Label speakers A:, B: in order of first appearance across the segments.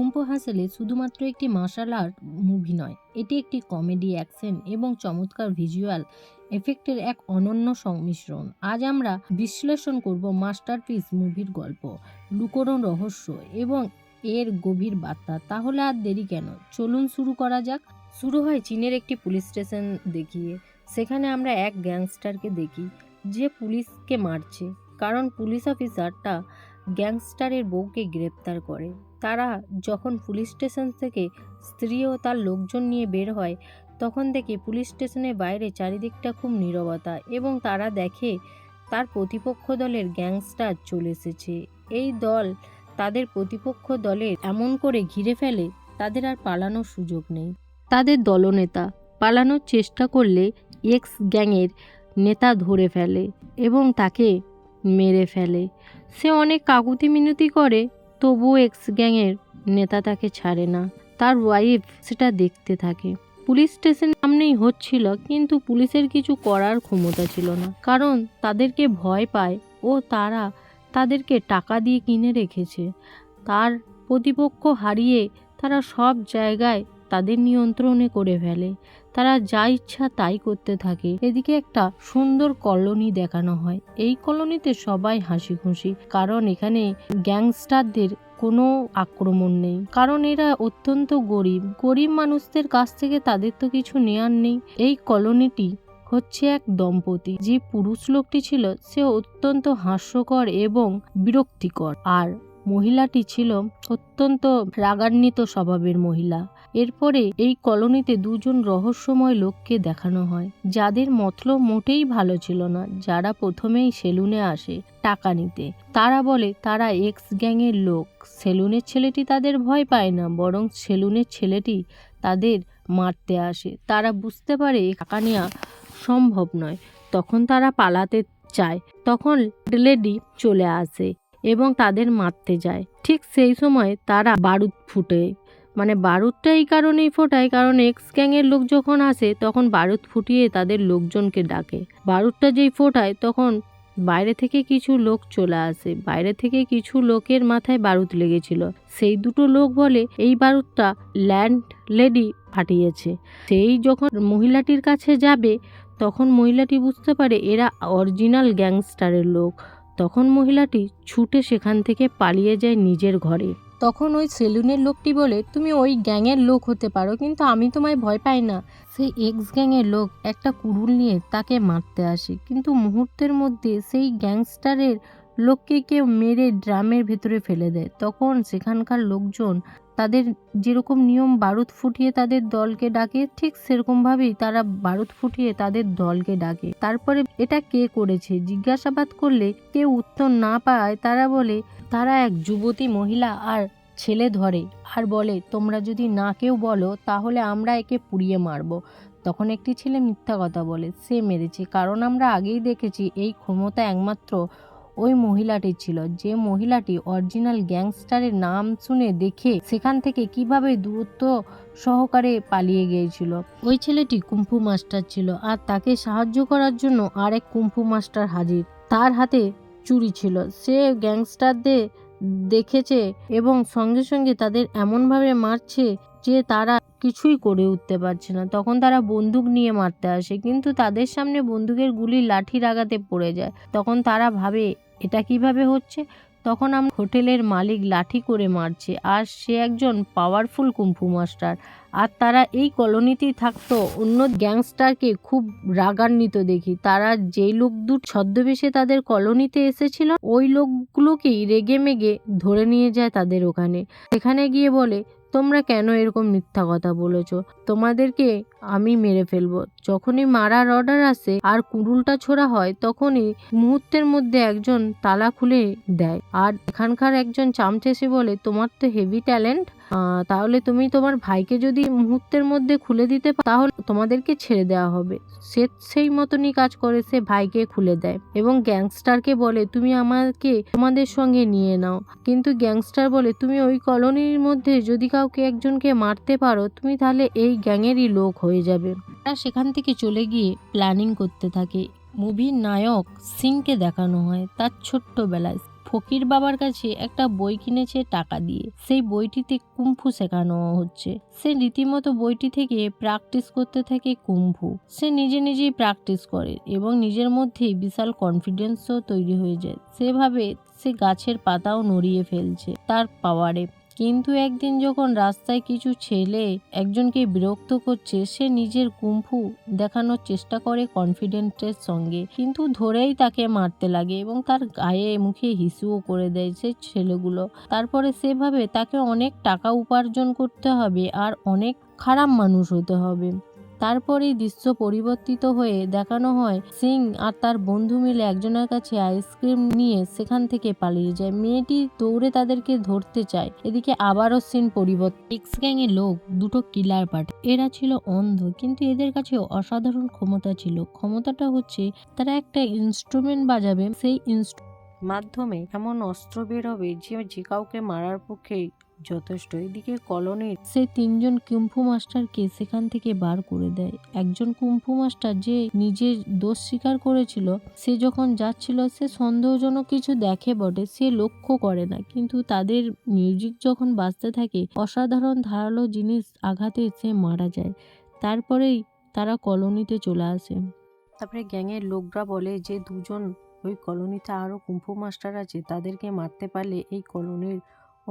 A: কুম্পো হাসেলে শুধুমাত্র একটি martial art movie নয়, এটি একটি কমেডি অ্যাকশন এবং চমৎকার ভিজুয়াল এফেক্টের এক অনন্য সংমিশ্রণ। আজ আমরা বিশ্লেষণ করব মাস্টারপিস মুভির গল্প, লুকোনো রহস্য এবং এর গভীর বার্তা। তাহলে আর দেরি কেন? চলুন শুরু করা যাক। শুরু হয় চীনের একটি পুলিশ স্টেশন দেখিয়ে। সেখানে আমরা এক গ্যাংস্টারকে দেখি, যে পুলিশকে মারছে। কারণ পুলিশ অফিসারটা গ্যাংস্টারের বউকে গ্রেপ্তার করে। তারা যখন পুলিশ স্টেশন থেকে স্ত্রী ও তার লোকজন নিয়ে বের হয়, তখন দেখে পুলিশ স্টেশনের বাইরে চারিদিকটা খুব নীরবতা এবং তারা দেখে তার প্রতিপক্ষ দলের গ্যাংস্টার চলে এসেছে। এই দল তাদের প্রতিপক্ষ দলের এমন করে ঘিরে ফেলে, তাদের আর পালানোর সুযোগ নেই। তাদের দলনেতা পালানোর চেষ্টা করলে এক্স গ্যাংয়ের নেতা ধরে ফেলে এবং তাকে মেরে ফেলে। সে অনেক কাকুতি মিনতি করে তবুও এক্স গ্যাংয়ের নেতা তাকে ছাড়ে না। তার ওয়াইফ সেটা দেখতে থাকে। পুলিশ স্টেশন সামনেই হচ্ছিল, কিন্তু পুলিশের কিছু করার ক্ষমতা ছিল না। কারণ তাদেরকে ভয় পায় ও তারা তাদেরকে টাকা দিয়ে কিনে রেখেছে। তার প্রতিপক্ষ হারিয়ে তারা সব জায়গায় তাদের নিয়ন্ত্রণে করে ফেলে। তারা যা ইচ্ছা তাই করতে থাকে। এদিকে একটা সুন্দর কলোনি দেখানো হয়। এই কলোনিতে সবাই হাসি খুশি কারণ এখানে গ্যাংস্টারদের কোনো আক্রমণ নেই। কারণ এরা অত্যন্ত গরিব। গরিব মানুষদের কাছ থেকে তাদের তো কিছু নেয়ার নেই। এই কলোনিটি হচ্ছে এক দম্পতি। যে পুরুষ লোকটি ছিল, সে অত্যন্ত হাস্যকর এবং বিরক্তিকর। আর মহিলাটি ছিল অত্যন্ত রাগান্বিত স্বভাবের মহিলা। এরপরে এই কলোনিতে দুজন রহস্যময় লোককে দেখানো হয়, যাদের মতলব মোটেই ভালো ছিল না। যারা প্রথমেই সেলুনে আসে টাকা নিতে, তারা বলে, তারা এক্স গ্যাংয়ের লোক। সেলুনের ছেলেটি তাদের ভয় পায় না, বরং সেলুনের ছেলেটি তাদের মারতে আসে। তারা বুঝতে পারে টাকা নেওয়া সম্ভব নয়। তখন তারা পালাতে চায়। তখন লেডি চলে আসে এবং তাদের মারতে যায়। ঠিক সেই সময় তারা বারুদ ফুটে। মানে বারুদটা এই কারণেই ফোটায়, কারণ এক্স গ্যাংয়ের লোক যখন আসে, তখন বারুদ ফুটিয়ে তাদের লোকজনকে ডাকে। বারুদটা যেই ফোটায়, তখন বাইরে থেকে কিছু লোক চলে আসে। বাইরে থেকে কিছু লোকের মাথায় বারুদ লেগেছিল। সেই দুটো লোক বলে, এই বারুদটা ল্যান্ড লেডি ফাটিয়েছে। সেই যখন মহিলাটির কাছে যাবে, তখন মহিলাটি বুঝতে পারে এরা অরিজিনাল গ্যাংস্টারের লোক। তখন মহিলাটি ছুটে সেখান থেকে পালিয়ে যায় নিজের ঘরে। তখন ওই সেলুনের লোকটি বলে, তুমি ওই গ্যাংয়ের লোক হতে পারো, কিন্তু আমি তোমায় ভয় পাই না। সেই এক্স গ্যাংয়ের লোক একটা কুড়ুল নিয়ে তাকে মারতে আসে, কিন্তু মুহূর্তের মধ্যে সেই গ্যাংস্টারের লোককে কেউ মেরে ড্রামের ভেতরে ফেলে দেয়। তখন সেখানকার লোকজন তাদের যেরকম নিয়ম বারুদ ফুটিয়ে তাদের দলকে ডাকে, ঠিক সেরকমভাবেই তারা বারুদ ফুটিয়ে তাদের দলকে ডাকে। তারপরে এটা কে করেছে? জিজ্ঞাসাবাদ করলে কেউ উত্তর না পায়, তারা বলে, তারা এক যুবতী মহিলা আর ছেলে ধরে। আর বলে, তোমরা যদি না কেউ বলো, তাহলে আমরা একে পুড়িয়ে মারবো। তখন একটি ছেলে মিথ্যা কথা বলে, সে মেরেছে। কারণ আমরা আগেই দেখেছি, এই ক্ষমতা একমাত্র ওই মহিলাটির ছিল। যে মহিলাটি অরিজিনাল গ্যাংস্টারের নাম শুনে দেখে সেখান থেকে কীভাবে দূরত্ব সহকারে পালিয়ে গিয়েছিল। ওই ছেলেটি কুম্ফু মাস্টার ছিল আর তাকে সাহায্য করার জন্য আরেক কুম্ফু মাস্টার হাজির। তার হাতে চুরি ছিল। সে গ্যাংস্টারদের দেখেছে এবং সঙ্গে সঙ্গে তাদের এমনভাবে মারছে যে তারা কিছুই করে উঠতে পারছে না। তখন তারা বন্দুক নিয়ে মারতে আসে, কিন্তু তাদের সামনে বন্দুকের গুলি লাঠির আঘাতে পড়ে যায়। তখন তারা ভাবে এটা কীভাবে হচ্ছে? তখন আমরা হোটেলের মালিক লাঠি করে মারছে, আর সে একজন পাওয়ারফুল কুম্ফু মাস্টার আর তারা এই কলোনিতেই থাকতো। অন্য গ্যাংস্টারকে খুব রাগান্বিত দেখি, তারা যেই লোক দূর ছদ্মবেশে তাদের কলোনিতে এসেছিল, ওই লোকগুলোকেই রেগে মেগে ধরে নিয়ে যায় তাদের ওখানে। সেখানে গিয়ে বলে, তোমরা কেন এরকম মিথ্যা কথা বলেছ? তোমাদেরকে আমি মেরে ফেলব। যখনই মারার অর্ডার আসে আর কুড়ুলটা ছোড়া হয়, তখনই মুহূর্তের মধ্যে একজন তালা খুলে দেয়। আর এখানকার একজন চামচেসি বলে, তোমার তো হেভি ট্যালেন্ট তাহলে তুমি তোমার ভাইকে যদি মুহূর্তের মধ্যে খুলে দিতে তাহলে তোমাদেরকে ছেড়ে দেওয়া হবে। সে সেই মতনই কাজ করে, সে ভাইকে খুলে দেয় এবং গ্যাংস্টারকে বলে, তুমি আমাকে তোমাদের সঙ্গে নিয়ে নাও। কিন্তু গ্যাংস্টার বলে, তুমি ওই কলোনির মধ্যে যদি কাউকে একজনকে মারতে পারো, তুমি তাহলে এই গ্যাংয়েরই লোক হয়ে যাবে। তারা সেখান থেকে চলে গিয়ে প্ল্যানিং করতে থাকে। মুভির নায়ক সিংকে দেখানো হয় তার ছোট্টবেলায়। ফকির বাবার কাছে একটা বই কিনেছে টাকা দিয়ে। সেই বইটিতে কুম্ফু শেখানো হচ্ছে। সে রীতিমতো বইটি থেকে প্র্যাকটিস করতে থাকে কুম্ফু। সে নিজে নিজেই প্র্যাকটিস করে এবং নিজের মধ্যেই বিশাল কনফিডেন্সও তৈরি হয়ে যায়। সেভাবে সে গাছের পাতাও নড়িয়ে ফেলছে তার পাওয়ারে কিন্তু একদিন যখন রাস্তায় কিছু ছেলে একজনকে বিরক্ত করছে, সে নিজের কুম্ফু দেখানোর চেষ্টা করে কনফিডেন্টের সঙ্গে। কিন্তু ধরেই তাকে মারতে লাগে এবং তার গায়ে মুখে হিসুও করে দেয় সে ছেলেগুলো। তারপরে সেভাবে তাকে অনেক টাকা উপার্জন করতে হবে আর অনেক খারাপ মানুষ হতে হবে। তারপরেই দৃশ্য পরিবর্তিত হয়ে দেখানো হয় সিং আর তার বন্ধু মিলে একজনের কাছে আইসক্রিম নিয়ে সেখান থেকে পালিয়ে যায়। মেয়েটি দৌড়ে তাদেরকে ধরতে চায়। এদিকে আবারও সিন পরিবর্তন। এক্স গ্যাংয়ের লোক, দুটো কিলার পার্টি। এরা ছিল অন্ধ, কিন্তু এদের কাছে অসাধারণ ক্ষমতা ছিল। ক্ষমতাটা হচ্ছে, তারা একটা ইনস্ট্রুমেন্ট বাজাবে, সেই ইনস্ট্রু মাধ্যমে এমন অস্ত্র বেরোবে যে যে কাউকে মারার পক্ষে যথেষ্ট। এদিকে কলোনির সেই তিনজন কুম্ফু মাস্টারকে সেখান থেকে বার করে দেয়। একজন কুম্ফু মাস্টার যে নিজের দোষ স্বীকার করেছিল, সে যখন যাচ্ছিল, সে সন্দেহজনক কিছু দেখে বটে, সে লক্ষ্য করে না। কিন্তু তাদের মিউজিক যখন বাজতে থাকে, অসাধারণ ধারালো জিনিস আঘাতে সে মারা যায়। তারপরেই তারা কলোনিতে চলে আসে। তারপরে গ্যাংয়ের লোকরা বলে যে, দুজন ওই কলোনিতে আরও কুম্ফু মাস্টার আছে, তাদেরকে মারতে পারলে এই কলোনির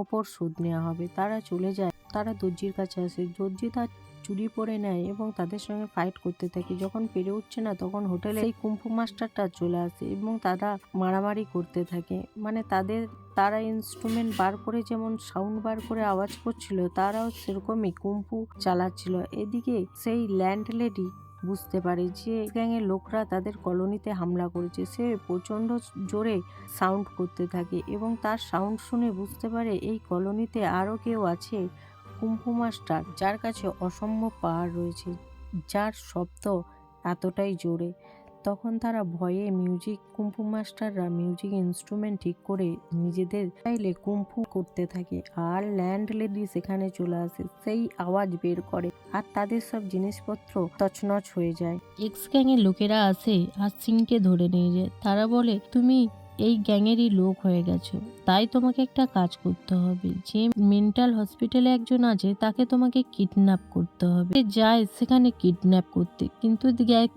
A: ওপর সুদ নেওয়া হবে। তারা চলে যায়, তারা দর্জির কাছে আসে। দর্জি তার চুরি পরে নেয় এবং তাদের সঙ্গে ফাইট করতে থাকে। যখন পেরে উঠছে না, তখন হোটেলে এই কুম্ফু মাস্টারটা চলে আসে এবং তারা মারামারি করতে থাকে। মানে তাদের, তারা ইনস্ট্রুমেন্ট বার করে, যেমন সাউন্ড বার করে আওয়াজ করছিল, তারাও সেরকমই কুম্ফু চালাচ্ছিল। এদিকে সেই ল্যান্ডলেডি বুঝতে পারে যে গ্যাংয়ের লোকরা তাদের কলোনিতে হামলা করেছে। সে প্রচণ্ড জোরে সাউন্ড করতে থাকে এবং তার সাউন্ড শুনে বুঝতে পারে এই কলোনিতে আরও কেউ আছে কুম্ফু মাস্টার যার কাছে অসম্ভব পাহাড় রয়েছে, যার শব্দ এতটাই জোরে। তখন তারা ভয়ে মিউজিক কুম্ফু মাস্টাররা মিউজিক ইনস্ট্রুমেন্ট ঠিক করে নিজেদের চাইলে কুম্ফু করতে থাকে। আর ল্যান্ড লেডি সেখানে চলে আসে, সেই আওয়াজ বের করে আর তাদের সব জিনিসপত্র তছনছ হয়ে যায়। এক্স গ্যাংয়ের লোকেরা আসে আর সিংকে ধরে নিয়ে যায়। তারা বলে, তুমি এই গ্যাংয়েরই লোক হয়ে গেছো। তাই তোমাকে একটা কাজ করতে হবে। যে মেন্টাল হসপিটালে একজন আছে, তাকে তোমাকে কিডন্যাপ করতে হবে। যায় সেখানে কিডন্যাপ করতে। কিন্তু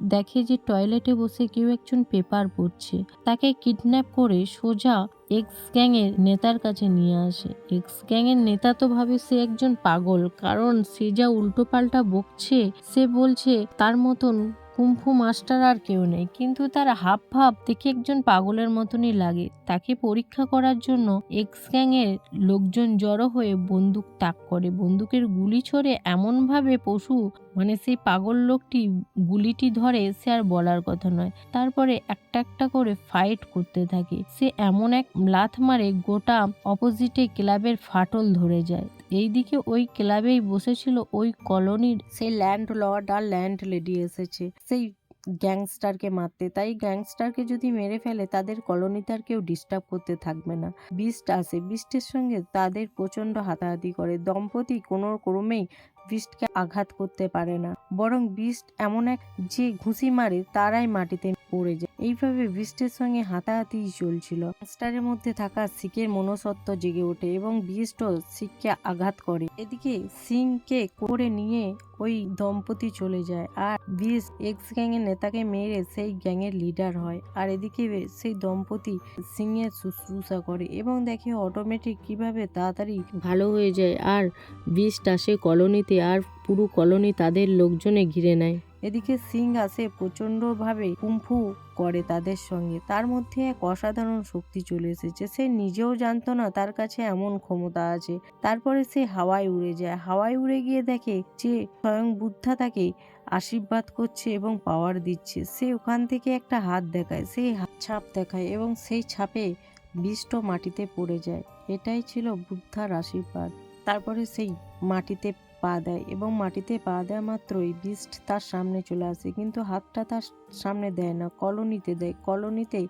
A: দেখে যে টয়লেটে বসে কেউ একজন পেপার পড়ছে। তাকে কিডন্যাপ করে সোজা এক্স গ্যাংয়ের নেতার কাছে নিয়ে আসে। এক্স গ্যাংয়ের নেতা তো ভাবে সে একজন পাগল। কারণ সে যা উল্টোপাল্টা বকছে, সে বলছে, তার মতন কুম্ফু মাস্টার আর কেউ নেই, কিন্তু তার হাব ভাব দেখে একজন পাগলের মতনই লাগে। তাকে পরীক্ষা করার জন্য এক্স গ্যাংয়ের লোকজন জড়ো হয়ে বন্দুক তাক করে। বন্দুকের গুলি ছড়ে এমনভাবে পশু মানে সেই পাগল লোকটি গুলিটি ধরে সে আর বলার কথা নয়। তারপরে একটা একটা করে ফাইট করতে থাকে। সে এমন এক লাথ মারে গোটা অপোজিটে ক্লাবের ফাটল ধরে যায়। এইদিকে ওই ক্লাবেই বসেছিল ওই কলোনির সেই ল্যান্ড লর্ড আর ল্যান্ড লেডি এসেছে। সেই গ্যাংস্টারকে মারতে। তাই গ্যাংস্টারকে যদি মেরে ফেলে, তাদের কলোনিতে আর কেউ ডিস্টার্ব করতে থাকবে না। বিস্ট আসে। বিস্টের সঙ্গে তাদের প্রচণ্ড হাতাহাতি করে। দম্পতি কোনো ক্রমেই বিস্টকে আঘাত করতে পারে না। বরং বিষ্ট এমন এক যে ঘুষি মারে, তারাই মাটিতে পড়ে যায়। এইভাবে বিস্টের সঙ্গে হাতাহাতি চলছিল। গ্যাংস্টারের মধ্যে থাকা শিখের মনসত্ব জেগে ওঠে এবং বিস্টও শিখকে আঘাত করে। এদিকে সিংকে করে নিয়ে ওই দম্পতি চলে যায় আর বিস এক্স গ্যাংয়ের নেতাকে মেরে সেই গ্যাংয়ের লিডার হয়। আর এদিকে সেই দম্পতি সিংয়ের শুশ্রূষা করে এবং দেখে অটোমেটিক কীভাবে তাড়াতাড়ি ভালো হয়ে যায়। আর বিস্ট আসে কলোনিতে আর পুরো কলোনি তাদের লোকজনে ঘিরে নেয়। এদিকে সিং আসে প্রচণ্ডভাবে কুম্ফু করে তাদের সঙ্গে। তার মধ্যে এক অসাধারণ শক্তি চলে এসেছে। সে নিজেও জানতো না তার কাছে এমন ক্ষমতা আছে। তারপরে সে হাওয়ায় উড়ে যায়। হাওয়ায় উড়ে গিয়ে দেখে যে স্বয়ং বুদ্ধা তাকে আশীর্বাদ করছে এবং পাওয়ার দিচ্ছে। সে ওখান থেকে একটা হাত দেখায়। সেই হাত ছাপ দেখায় এবং সেই ছাপে বিষ্ট মাটিতে পড়ে যায়। এটাই ছিল বুদ্ধার আশীর্বাদ। তারপরে সেই মাটিতে পা দেয় এবং মাটিতে পা দেওয়া মাত্রই বিস্ট তার সামনে চলে আসে। কিন্তু হাতটা তার সামনে দেয় না, কলোনিতে দেয়। কলোনিতে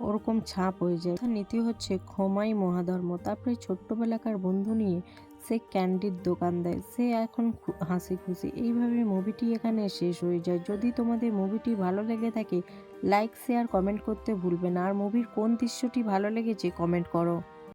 A: ওরকম ছাপ হয়ে যায়। তার নীতি হচ্ছে ক্ষমাই মহাধর্ম। তারপরে ছোট্টবেলাকার বন্ধু নিয়ে সে ক্যান্ডির দোকান দেয়। সে এখন হাসি খুশি। এইভাবে মুভিটি এখানে শেষ হয়ে যায়। যদি তোমাদের মুভিটি ভালো লেগে থাকে লাইক শেয়ার কমেন্ট করতে ভুলবে না। আর মুভির কোন দৃশ্যটি ভালো লেগেছে কমেন্ট করো।